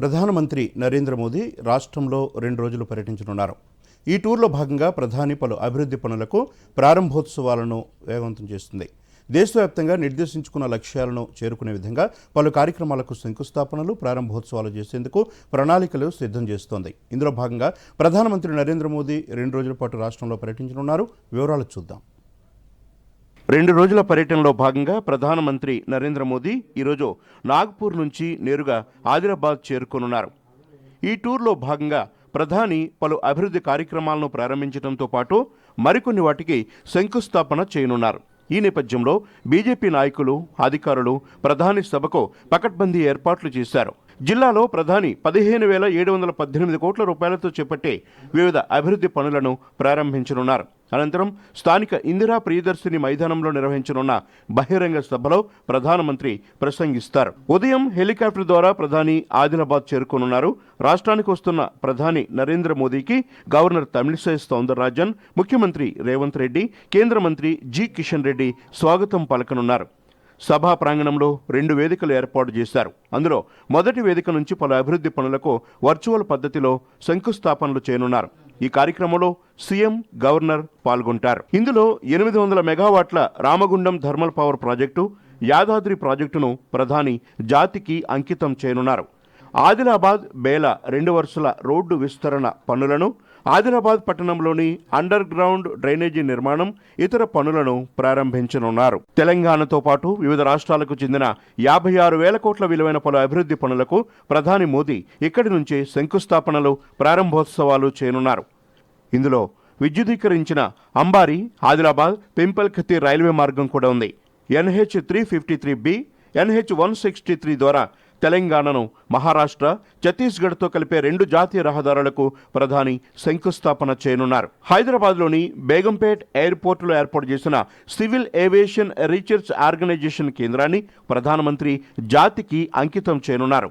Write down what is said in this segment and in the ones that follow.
ప్రధానమంత్రి నరేంద్ర మోదీ రాష్ట్రంలో రెండు రోజులు పర్యటించనున్నారు. ఈ టూర్లో భాగంగా ప్రధాని పలు అభివృద్ధి పనులకు ప్రారంభోత్సవాలను వేగవంతం చేస్తుంది. దేశవ్యాప్తంగా నిర్దేశించుకున్న లక్ష్యాలను చేరుకునే విధంగా పలు కార్యక్రమాలకు శంకుస్థాపనలు ప్రారంభోత్సవాలు చేసేందుకు ప్రణాళికలు సిద్ధం చేస్తోంది. ఇందులో భాగంగా ప్రధానమంత్రి నరేంద్ర మోదీ రెండు రోజుల పాటు రాష్ట్రంలో పర్యటించనున్నారు. వివరాలు చూద్దాం. రెండు రోజుల పర్యటనలో భాగంగా ప్రధానమంత్రి నరేంద్ర మోదీ ఈరోజు నాగ్పూర్ నుంచి నేరుగా ఆదిలాబాద్ చేరుకోనున్నారు. ఈ టూర్లో భాగంగా ప్రధాని పలు అభివృద్ధి కార్యక్రమాలను ప్రారంభించడంతో పాటు మరికొన్ని వాటికి శంకుస్థాపన చేయనున్నారు. ఈ నేపథ్యంలో బీజేపీ నాయకులు అధికారులు ప్రధాని సభకు పకడ్బందీ ఏర్పాట్లు చేశారు. జిల్లాలో ప్రధాని పదిహేను వేల ఏడు వందల పద్దెనిమిది కోట్ల రూపాయలతో చేపట్టే వివిధ అభివృద్ధి పనులను ప్రారంభించనున్నారు. అనంతరం స్థానిక ఇందిరా ప్రియదర్శిని మైదానంలో నిర్వహించనున్న బహిరంగ సభలో ప్రధానమంత్రి ప్రసంగిస్తారు. ఉదయం హెలికాప్టర్ ద్వారా ప్రధాని ఆదిలాబాద్ చేరుకోనున్నారు. రాష్ట్రానికి వస్తున్న ప్రధాని నరేంద్ర మోదీకి గవర్నర్ తమిళిసై సౌందరరాజన్ ముఖ్యమంత్రి రేవంత్ రెడ్డి కేంద్ర మంత్రి జి కిషన్ రెడ్డి స్వాగతం పలకనున్నారు. సభా ప్రాంగణంలో రెండు వేదికలు ఏర్పాటు చేశారు. అందులో మొదటి వేదిక నుంచి పలు అభివృద్ధి పనులకు వర్చువల్ పద్ధతిలో శంకుస్థాపనలు చేయనున్నారు. ఈ కార్యక్రమంలో సీఎం గవర్నర్ పాల్గొంటారు. ఇందులో ఎనిమిది వందల మెగావాట్ల Ramagundam thermal power project Yadadri ప్రాజెక్టును ప్రధాని జాతికి అంకితం చేయనున్నారు. ఆదిలాబాద్ బేల రెండు వరుసల రోడ్డు విస్తరణ పనులను ఆదిలాబాద్ పట్టణంలోని అండర్ గ్రౌండ్ డ్రైనేజీ నిర్మాణం ఇతర పనులను ప్రారంభించనున్నారు. తెలంగాణతో పాటు వివిధ రాష్ట్రాలకు చెందిన యాభై ఆరు వేల కోట్ల విలువైన పలు అభివృద్ధి పనులకు ప్రధాని మోదీ ఇక్కడి నుంచే శంకుస్థాపనలు ప్రారంభోత్సవాలు చేయనున్నారు. ఇందులో విద్యుదీకరించిన అంబారి ఆదిలాబాద్ పింపల్కతి రైల్వే మార్గం కూడా ఉంది. NH three fifty three B NH one sixty three ద్వారా తెలంగాణను మహారాష్ట్ర ఛత్తీస్గఢ్తో కలిపే రెండు జాతీయ రహదారులకు ప్రధాని శంకుస్థాపన చేయనున్నారు. హైదరాబాద్లోని బేగంపేట్ ఎయిర్పోర్టులో ఏర్పాటు చేసిన సివిల్ ఏవియేషన్ రీసెర్చ్ ఆర్గనైజేషన్ కేంద్రాన్ని ప్రధానమంత్రి జాతికి అంకితం చేయనున్నారు.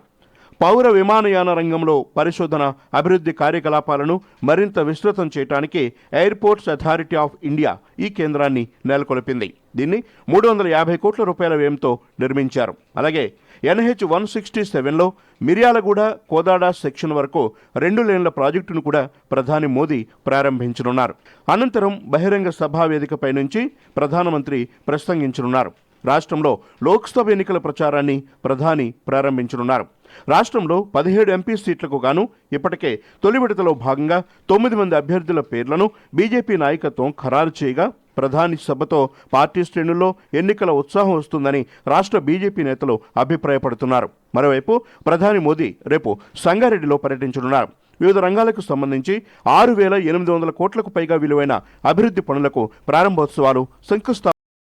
పౌర విమానయాన రంగంలో పరిశోధన అభివృద్ధి కార్యకలాపాలను మరింత విస్తృతం చేయడానికి ఎయిర్పోర్ట్స్ అథారిటీ ఆఫ్ ఇండియా ఈ కేంద్రాన్ని నెలకొల్పింది. దీన్ని మూడు వందల యాభై కోట్ల రూపాయల వ్యయంతో నిర్మించారు. అలాగే ఎన్హెచ్ వన్ సిక్స్టీ సెవెన్లో మిర్యాలగూడ కోదాడ సెక్షన్ వరకు రెండు లేన్ల ప్రాజెక్టును కూడా ప్రధాని మోదీ ప్రారంభించనున్నారు. అనంతరం బహిరంగ సభా వేదికపై నుంచి ప్రధానమంత్రి ప్రసంగించనున్నారు. రాష్ట్రంలో లోక్సభ ఎన్నికల ప్రచారాన్ని ప్రధాని ప్రారంభించనున్నారు. రాష్ట్రంలో పదిహేడు ఎంపీ సీట్లకు గాను ఇప్పటికే తొలి విడతలో భాగంగా తొమ్మిది మంది అభ్యర్థుల పేర్లను బీజేపీ నాయకత్వం ఖరారు చేయగా ప్రధాని సభతో పార్టీ శ్రేణుల్లో ఎన్నికల ఉత్సాహం వస్తుందని రాష్ట్ర బీజేపీ నేతలు అభిప్రాయపడుతున్నారు. మరోవైపు ప్రధాని మోదీ రేపు సంగారెడ్డిలో పర్యటించనున్నారు. వివిధ రంగాలకు సంబంధించి ఆరు వేల ఎనిమిది వందల కోట్లకు పైగా విలువైన అభివృద్ధి పనులకు ప్రారంభోత్సవాలు శంకుస్థాపన